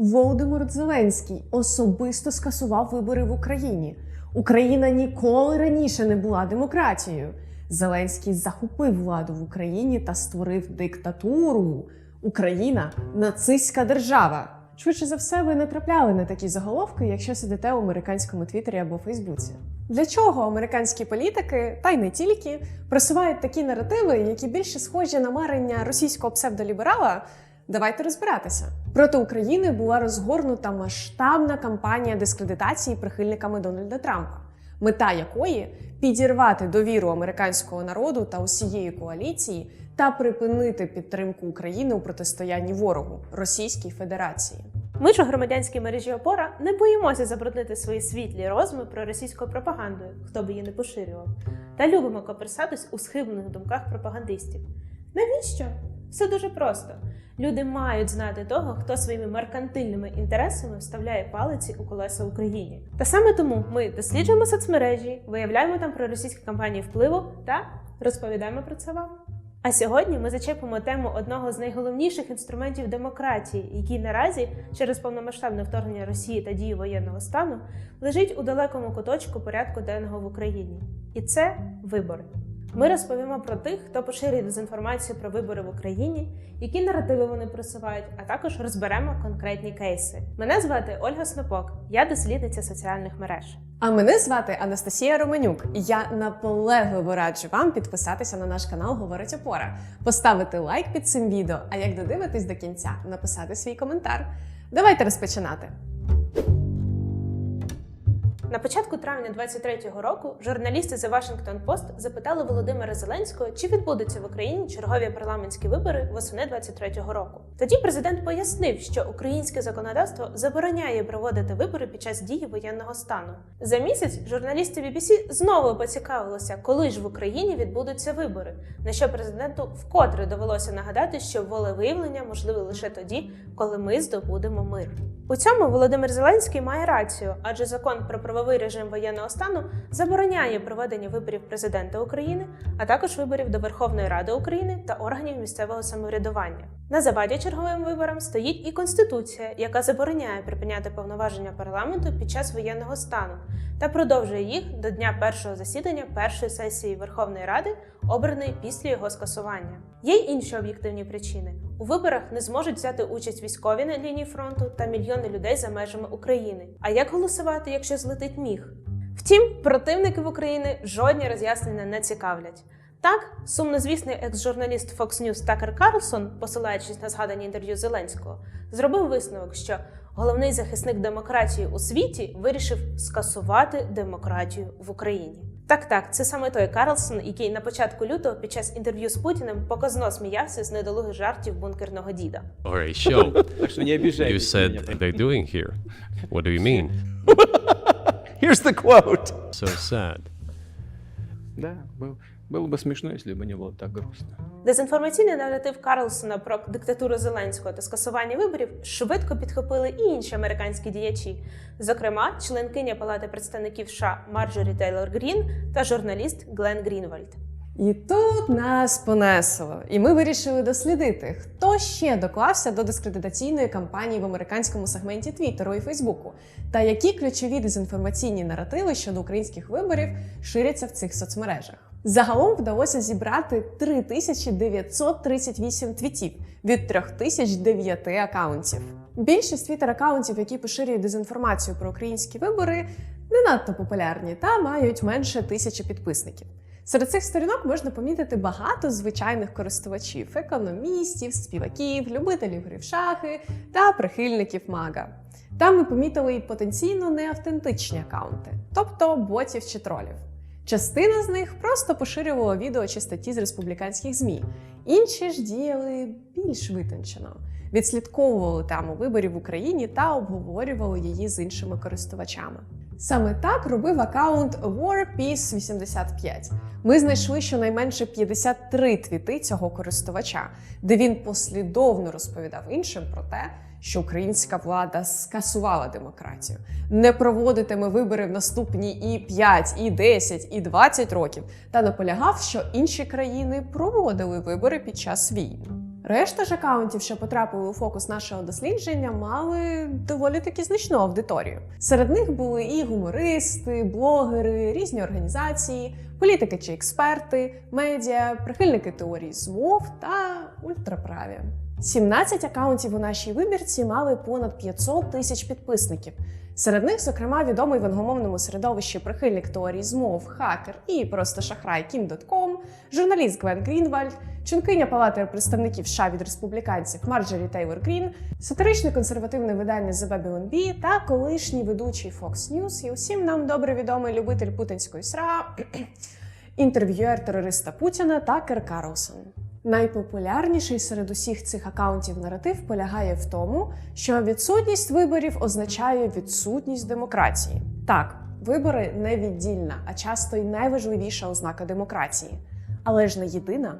Володимир Зеленський особисто скасував вибори в Україні. Україна ніколи раніше не була демократією. Зеленський захопив владу в Україні та створив диктатуру. Україна нацистська держава. Швидше за все, ви натрапляли на такі заголовки, якщо сидите у американському твіттері або Фейсбуці. Для чого американські політики, та й не тільки, просувають такі наративи, які більше схожі на марення російського псевдоліберала? Давайте розбиратися. Проти України була розгорнута масштабна кампанія дискредитації прихильниками Дональда Трампа, мета якої підірвати довіру американського народу та усієї коаліції та припинити підтримку України у протистоянні ворогу Російській Федерації. Ми ж у громадянській мережі опора не боїмося забруднити свої світлі розуми про російську пропаганду, хто б її не поширював, та любимо коперсатись у схиблених думках пропагандистів. Навіщо? Все дуже просто. Люди мають знати того, хто своїми меркантильними інтересами вставляє палиці у колеса Україні. Та саме тому ми досліджуємо соцмережі, виявляємо там про російські кампанії впливу та розповідаємо про це вам. А сьогодні ми зачепимо тему одного з найголовніших інструментів демократії, який наразі через повномасштабне вторгнення Росії та дії воєнного стану лежить у далекому куточку порядку денного в Україні. І це вибори. Ми розповімо про тих, хто поширює дезінформацію про вибори в Україні, які наративи вони просувають, а також розберемо конкретні кейси. Мене звати Ольга Снопок, я дослідниця соціальних мереж. А мене звати Анастасія Романюк. Я наполегливо раджу вам підписатися на наш канал Говорить Опора, поставити лайк під цим відео, а як додивитись до кінця, написати свій коментар. Давайте розпочинати. На початку травня 23-го року журналісти The Washington Post запитали Володимира Зеленського, чи відбудуться в Україні чергові парламентські вибори восени 23-го року. Тоді президент пояснив, що українське законодавство забороняє проводити вибори під час дії воєнного стану. За місяць журналісти BBC знову поцікавилися, коли ж в Україні відбудуться вибори. На що президенту вкотре довелося нагадати, що волевиявлення можливе лише тоді, коли ми здобудемо мир. У цьому Володимир Зеленський має рацію, адже закон про правовий режим воєнного стану забороняє проведення виборів президента України, а також виборів до Верховної Ради України та органів місцевого самоврядування. На заваді черговим виборам стоїть і конституція, яка забороняє припиняти повноваження парламенту під час воєнного стану та продовжує їх до дня першого засідання першої сесії Верховної Ради, обраної після його скасування. Є й інші об'єктивні причини. У виборах не зможуть взяти участь військові на лінії фронту та мільйони людей за межами України. А як голосувати, якщо злетить міг? Втім, противників України жодні роз'яснення не цікавлять. Так, сумнозвісний екс-журналіст Fox News Такер Карлсон, посилаючись на згадані інтерв'ю Зеленського, зробив висновок, що головний захисник демократії у світі вирішив скасувати демократію в Україні. Так, так, це саме той Карлсон, який на початку лютого під час інтерв'ю з Путіним показно сміявся з недолугих жартів бункерного діда. Alright, show. Так что не you said they're doing here. What do you mean? Here's the quote. So sad. Да, был- было бы смешно, если бы не было так грустно. Дезінформаційний наратив Карлсона про диктатуру Зеленського та скасування виборів швидко підхопили і інші американські діячі, зокрема, членкиня Палати представників США Марджорі Тейлор Грін та журналіст Глен Грінвальд. І тут нас понесло, і ми вирішили дослідити, хто ще доклався до дискредитаційної кампанії в американському сегменті Твіттеру і Фейсбуку, та які ключові дезінформаційні наративи щодо українських виборів ширяться в цих соцмережах. Загалом вдалося зібрати 3938 твітів від 3009 акаунтів. Більшість твіттер-акаунтів, які поширюють дезінформацію про українські вибори, не надто популярні та мають менше тисячі підписників. Серед цих сторінок можна помітити багато звичайних користувачів, економістів, співаків, любителів гри шахи та прихильників мага. Там ми помітили і потенційно неавтентичні акаунти, тобто ботів чи тролів. Частина з них просто поширювала відео чи статті з республіканських ЗМІ, інші ж діяли більш витончено, відслідковували тему виборів в Україні та обговорювали її з іншими користувачами. Саме так робив аккаунт WarPeace85. Ми знайшли щонайменше 53 твіти цього користувача, де він послідовно розповідав іншим про те, що українська влада скасувала демократію, не проводитиме вибори в наступні і 5, і 10, і 20 років, та наполягав, що інші країни проводили вибори під час війн. Решта ж акаунтів, що потрапили у фокус нашого дослідження, мали доволі таки значну аудиторію. Серед них були і гумористи, блогери, різні організації, політики чи експерти, медіа, прихильники теорії змов та ультраправі. 17 акаунтів у нашій вибірці мали понад 500 тисяч підписників. Серед них, зокрема, відомий в англомовному середовищі прихильник теорії змов, хакер і просто шахрай Кім.ком, журналіст Гвен Грінвальд, членкиня палати представників США від республіканців Марджорі Тейлор Грін, сатиричне консервативне видання The Babylon Bee та колишній ведучий Fox News і усім нам добре відомий любитель путінської сра, інтерв'юер терориста Путіна Такер Карлсон. Найпопулярніший серед усіх цих акаунтів наратив полягає в тому, що відсутність виборів означає відсутність демократії. Так, вибори не віддільна, а часто й найважливіша ознака демократії, але ж не єдина.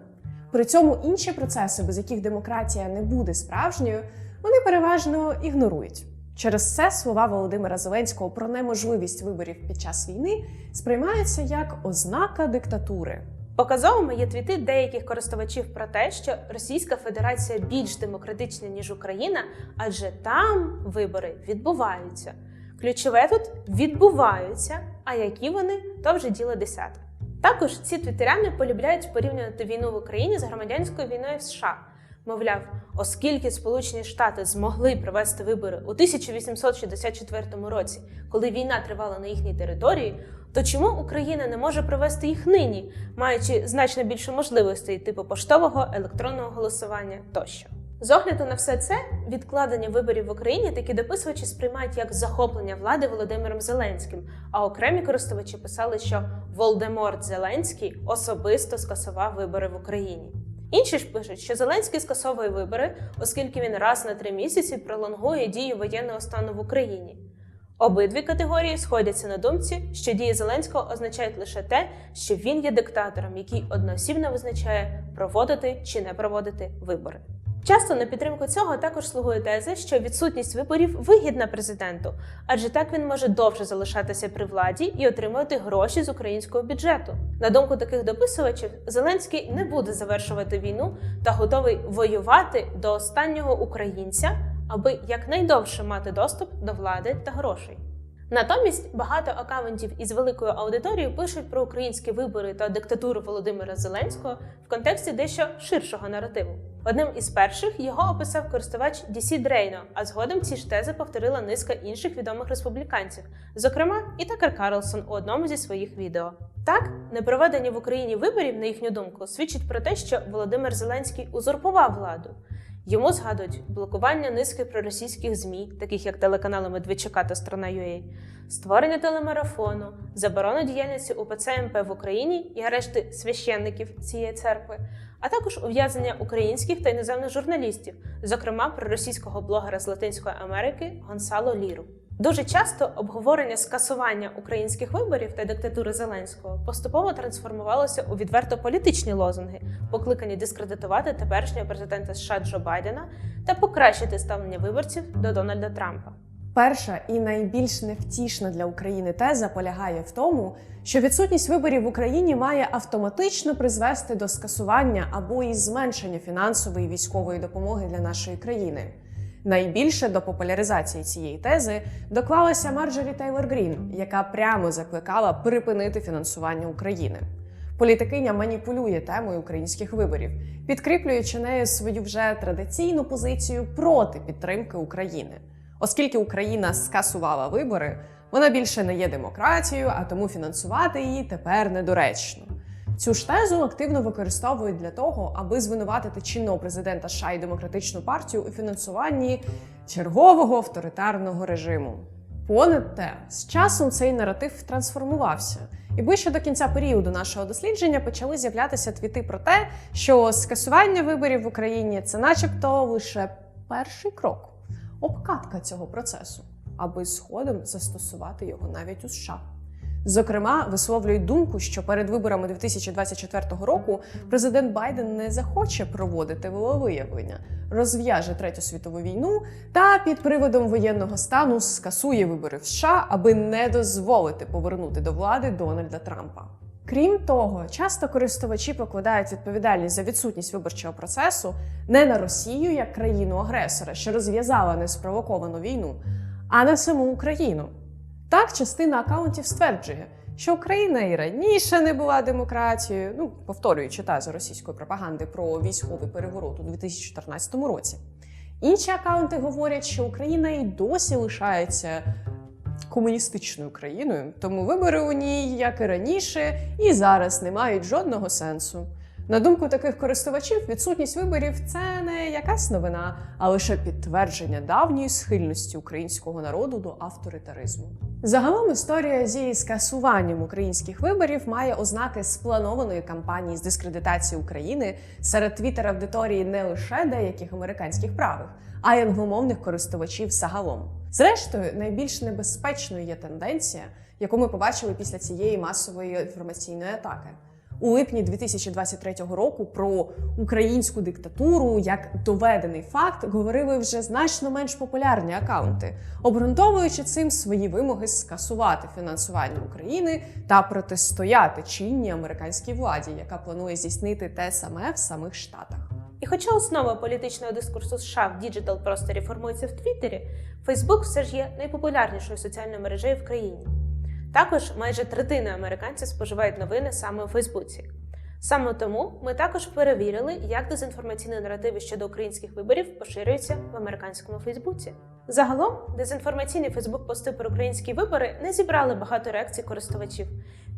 При цьому інші процеси, без яких демократія не буде справжньою, вони переважно ігнорують. Через це слова Володимира Зеленського про неможливість виборів під час війни сприймаються як ознака диктатури. Показовими є твіти деяких користувачів про те, що Російська Федерація більш демократична ніж Україна, адже там вибори відбуваються. Ключове тут відбуваються, а які вони то вже діло десяте. Також ці твіттеряни полюбляють порівнювати війну в Україні з громадянською війною в США. Мовляв, оскільки Сполучені Штати змогли провести вибори у 1864 році, коли війна тривала на їхній території, то чому Україна не може провести їх нині, маючи значно більше можливостей типу поштового, електронного голосування тощо? З огляду на все це, відкладення виборів в Україні такі дописувачі сприймають як захоплення влади Володимиром Зеленським, а окремі користувачі писали, що Волдеморт Зеленський особисто скасував вибори в Україні. Інші ж пишуть, що Зеленський скасовує вибори, оскільки він раз на три місяці пролонгує дію воєнного стану в Україні. Обидві категорії сходяться на думці, що дії Зеленського означають лише те, що він є диктатором, який одноосібно визначає проводити чи не проводити вибори. Часто на підтримку цього також слугує теза, що відсутність виборів вигідна президенту, адже так він може довше залишатися при владі і отримувати гроші з українського бюджету. На думку таких дописувачів, Зеленський не буде завершувати війну та готовий воювати до останнього українця, аби якнайдовше мати доступ до влади та грошей. Натомість багато акаунтів із великою аудиторією пишуть про українські вибори та диктатуру Володимира Зеленського в контексті дещо ширшого наративу. Одним із перших його описав користувач DC Дрейно, а згодом ці ж тези повторила низка інших відомих республіканців, зокрема і Такер Карлсон у одному зі своїх відео. Так, непроведення в Україні виборів, на їхню думку, свідчить про те, що Володимир Зеленський узурпував владу. Йому згадують блокування низки проросійських ЗМІ, таких як телеканали Медведчука та Страна.ua, створення телемарафону, заборону діяльності УПЦ МП в Україні і арешти священників цієї церкви, а також ув'язнення українських та іноземних журналістів, зокрема проросійського блогера з Латинської Америки Гонсало Ліру. Дуже часто обговорення скасування українських виборів та диктатури Зеленського поступово трансформувалося у відверто політичні лозунги, покликані дискредитувати теперішнього президента США Джо Байдена та покращити ставлення виборців до Дональда Трампа. Перша і найбільш невтішна для України теза полягає в тому, що відсутність виборів в Україні має автоматично призвести до скасування або і зменшення фінансової військової допомоги для нашої країни. Найбільше до популяризації цієї тези доклалася Марджорі Тейлор Грін, яка прямо закликала припинити фінансування України. Політикиня маніпулює темою українських виборів, підкріплюючи нею свою вже традиційну позицію проти підтримки України. Оскільки Україна скасувала вибори, вона більше не є демократією, а тому фінансувати її тепер недоречно. Цю ж тезу активно використовують для того, аби звинуватити чинного президента США і демократичну партію у фінансуванні чергового авторитарного режиму. Понад те, з часом цей наратив трансформувався, і ближче до кінця періоду нашого дослідження почали з'являтися твіти про те, що скасування виборів в Україні це, начебто, лише перший крок, обкатка цього процесу, аби згодом застосувати його навіть у США. Зокрема, висловлюють думку, що перед виборами 2024 року президент Байден не захоче проводити волевиявлення, розв'яже третю світову війну та під приводом воєнного стану скасує вибори в США, аби не дозволити повернути до влади Дональда Трампа. Крім того, часто користувачі покладають відповідальність за відсутність виборчого процесу не на Росію як країну-агресора, що розв'язала неспровоковану війну, а на саму Україну. Так, частина акаунтів стверджує, що Україна і раніше не була демократією, ну повторюючи тазу російської пропаганди про військовий переворот у 2014 році. Інші акаунти говорять, що Україна і досі лишається комуністичною країною, тому вибори у ній, як і раніше, і зараз не мають жодного сенсу. На думку таких користувачів, відсутність виборів це не якась новина, а лише підтвердження давньої схильності українського народу до авторитаризму. Загалом історія зі скасуванням українських виборів має ознаки спланованої кампанії з дискредитації України серед твіттер аудиторії не лише деяких американських правих, а й англомовних користувачів загалом. Зрештою, найбільш небезпечною є тенденція, яку ми побачили після цієї масової інформаційної атаки. У липні 2023 року про українську диктатуру як доведений факт говорили вже значно менш популярні акаунти, обґрунтовуючи цим свої вимоги скасувати фінансування України та протистояти чинній американській владі, яка планує здійснити те саме в самих Штатах. І хоча основа політичного дискурсу США в діджитал просторі формується в Твіттері, Фейсбук все ж є найпопулярнішою соціальною мережею в країні. Також майже третина американців споживають новини саме у Фейсбуці. Саме тому ми також перевірили, як дезінформаційні наративи щодо українських виборів поширюються в американському Фейсбуці. Загалом, дезінформаційні Фейсбук-пости про українські вибори не зібрали багато реакцій користувачів.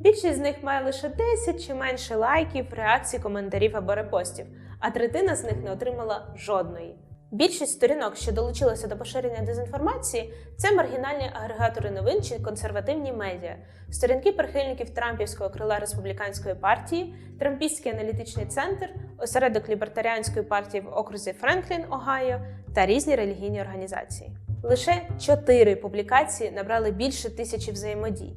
Більшість з них має лише 10 чи менше лайків, реакцій, коментарів або репостів, а третина з них не отримала жодної. Більшість сторінок, що долучилися до поширення дезінформації, це маргінальні агрегатори новин чи консервативні медіа, сторінки прихильників Трампівського крила республіканської партії, Трампістський аналітичний центр, осередок лібертаріанської партії в окрузі Френклін, Огайо та різні релігійні організації. Лише чотири публікації набрали більше тисячі взаємодій.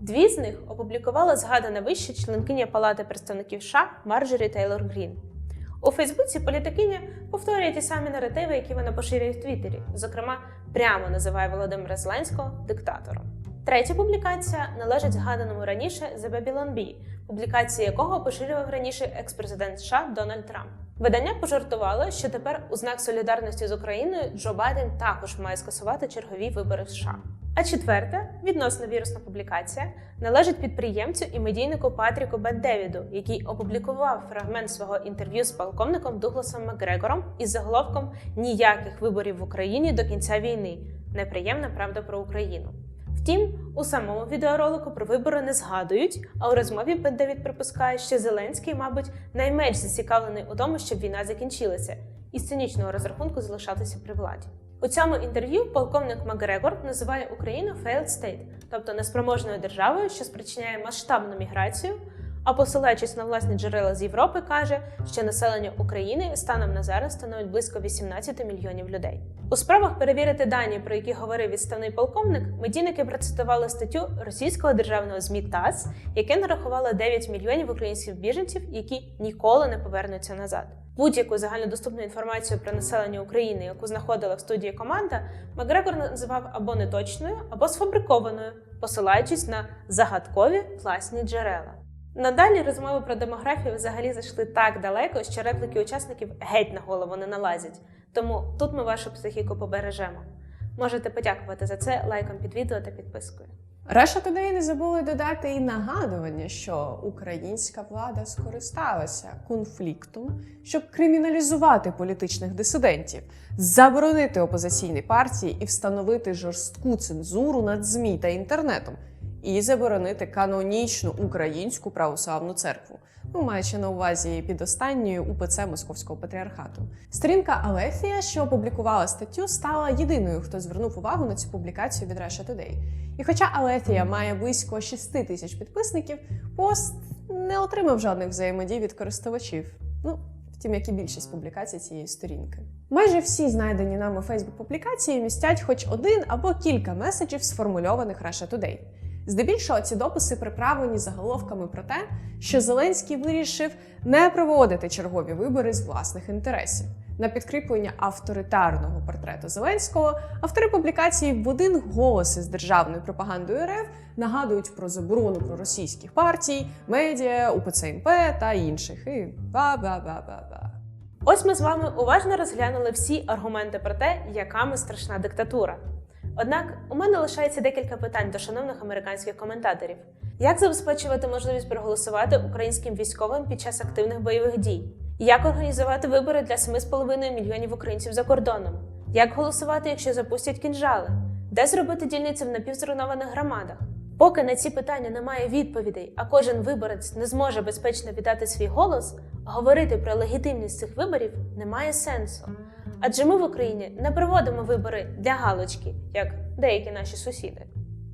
Дві з них опублікувала згадана вище членкиня Палати представників США Марджорі Тейлор Грін. У Фейсбуці політикиня повторює ті самі наративи, які вона поширює в Твіттері. Зокрема, прямо називає Володимира Зеленського диктатором. Третя публікація належить згаданому раніше The Babylon Bee, публікації якого поширював раніше екс-президент США Дональд Трамп. Видання пожартувало, що тепер у знак солідарності з Україною Джо Байден також має скасувати чергові вибори в США. А четверта, відносно вірусна публікація, належить підприємцю і медійнику Патріку Бет-Девіду, який опублікував фрагмент свого інтерв'ю з полковником Дугласом Макгрегором із заголовком Ніяких виборів в Україні до кінця війни. Неприємна правда про Україну. Втім, у самому відеоролику про вибори не згадують, а у розмові Бет-Девід припускає, що Зеленський, мабуть, найменш зацікавлений у тому, щоб війна закінчилася, і з цинічного розрахунку залишатися при владі. У цьому інтерв'ю полковник Макгрегор називає Україну failed state, тобто неспроможною державою, що спричиняє масштабну міграцію. А посилаючись на власні джерела з Європи, каже, що населення України станом на зараз становить близько 18 мільйонів людей. У справах перевірити дані, про які говорив відставний полковник, медійники процитували статтю російського державного ЗМІ ТАСС, яке нарахувало 9 мільйонів українських біженців, які ніколи не повернуться назад. Будь-яку загальнодоступну інформацію про населення України, яку знаходила в студії команда, Макгрегор називав або неточною, або сфабрикованою, посилаючись на загадкові власні джерела. Надалі розмови про демографію взагалі зайшли так далеко, що репліки учасників геть на голову не налазять. Тому тут ми вашу психіку побережемо. Можете подякувати за це лайком під відео та підпискою. Russia туди не забули додати і нагадування, що українська влада скористалася конфліктом, щоб криміналізувати політичних дисидентів, заборонити опозиційні партії і встановити жорстку цензуру над ЗМІ та інтернетом, і заборонити канонічну українську православну церкву. Ну, маючи на увазі під останньою УПЦ Московського патріархату. Сторінка Алефія, що опублікувала статтю, стала єдиною, хто звернув увагу на цю публікацію від Russia Today. І хоча Алефія має близько 6 тисяч підписників, пост не отримав жодних взаємодій від користувачів. Ну, втім, як і більшість публікацій цієї сторінки. Майже всі знайдені нами Facebook публікації містять хоч один або кілька меседжів, сформульованих Russia Today. Здебільшого ці дописи приправлені заголовками про те, що Зеленський вирішив не проводити чергові вибори з власних інтересів. На підкріплення авторитарного портрету Зеленського автори публікації в один голос із державною пропагандою РФ нагадують про заборону проросійських партій, медіа, УПЦ МП та інших. І ба-ба-ба-ба-ба. Ось ми з вами уважно розглянули всі аргументи про те, яка ми страшна диктатура. Однак у мене лишається декілька питань до шановних американських коментаторів: як забезпечувати можливість проголосувати українським військовим під час активних бойових дій? Як організувати вибори для 7,5 мільйонів українців за кордоном? Як голосувати, якщо запустять кінжали? Де зробити дільниці в напівзруйнованих громадах? Поки на ці питання немає відповідей, а кожен виборець не зможе безпечно віддати свій голос, говорити про легітимність цих виборів немає сенсу. Адже ми в Україні не проводимо вибори для галочки, як деякі наші сусіди.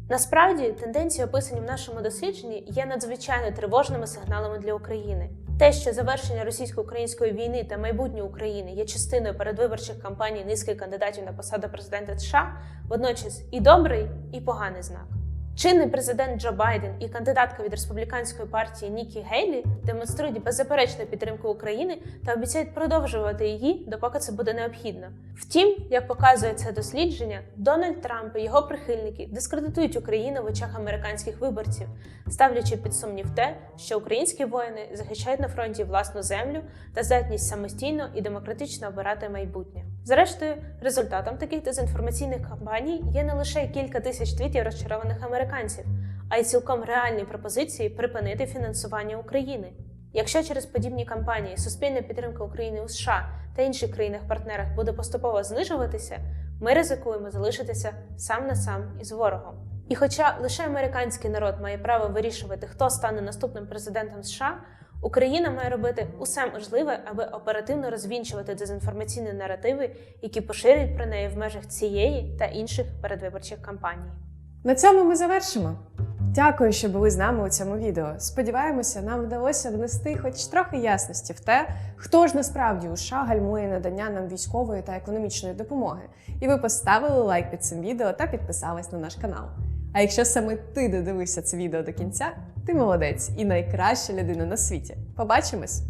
Насправді, тенденції, описані в нашому дослідженні, є надзвичайно тривожними сигналами для України. Те, що завершення російсько-української війни та майбутнє України є частиною передвиборчих кампаній низки кандидатів на посаду президента США, водночас і добрий, і поганий знак. Чинний президент Джо Байден і кандидатка від республіканської партії Нікі Гейлі демонструють беззаперечну підтримку України та обіцяють продовжувати її, допоки це буде необхідно. Втім, як показує це дослідження, Дональд Трамп і його прихильники дискредитують Україну в очах американських виборців, ставлячи під сумнів те, що українські воїни захищають на фронті власну землю та здатність самостійно і демократично обирати майбутнє. Зрештою, результатом таких дезінформаційних кампаній є не лише кілька тисяч твітів розчарованих американців, а й цілком реальні пропозиції припинити фінансування України. Якщо через подібні кампанії суспільна підтримка України у США та інших країнах-партнерах буде поступово знижуватися, ми ризикуємо залишитися сам на сам із ворогом. І хоча лише американський народ має право вирішувати, хто стане наступним президентом США, Україна має робити усе можливе, аби оперативно розвінчувати дезінформаційні наративи, які поширюють про неї в межах цієї та інших передвиборчих кампаній. На цьому ми завершимо. Дякую, що були з нами у цьому відео. Сподіваємося, нам вдалося внести хоч трохи ясності в те, хто ж насправді у США гальмує надання нам військової та економічної допомоги. І ви поставили лайк під цим відео та підписались на наш канал. А якщо саме ти додивився це відео до кінця, ти молодець і найкраща людина на світі. Побачимось!